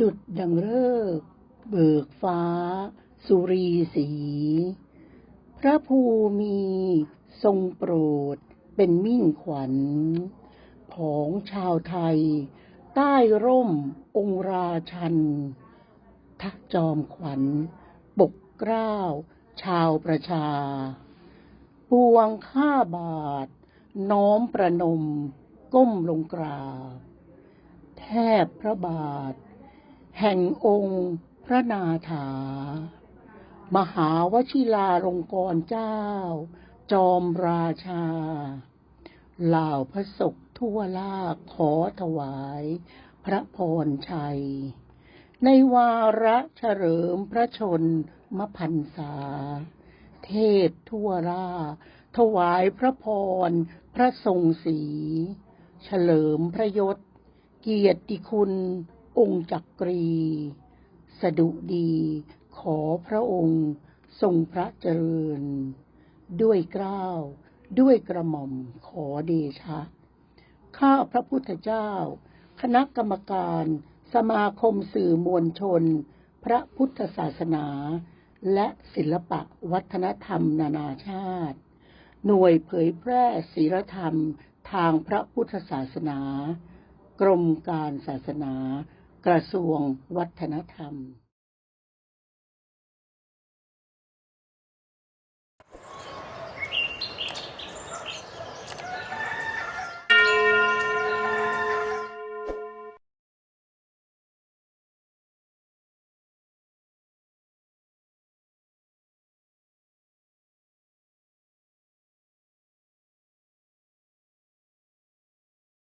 ดุดดังเลิก เบิกฟ้า สุรีสี พระภูมิทรงโปรด เป็นมิ่งขวัญ ของชาวไทย ใต้ร่มองค์ราชัน ทักจอมขวัญ ปกเกล้าว ชาวประชา ปวงข้าบาท น้อมประนม ก้มลงกราบ แทบพระบาท แห่งองค์พระนาถา มหาวชิลาลงกรเจ้า จอมราชา เหล่าพระศกทั่วลาขอถวายพระพรชัย ในวาระเฉลิมพระชนมพันษา เทพทั่วราถวายพระพรพระทรงศรีเฉลิมพระยศ เกียรติคุณ องค์จักรี สดุดีขอพระองค์ทรงพระเจริญ ด้วยกล้าว ด้วยกระหม่อมขอเดชะ ข้าพระพุทธเจ้า คณะกรรมการ สมาคมสื่อมวลชน พระพุทธศาสนา และศิลปะวัฒนธรรมนานาชาติ หน่วยเผยแพร่ศีลธรรมทางพระพุทธศาสนา กรมการศาสนา กระทรวงวัฒนธรรม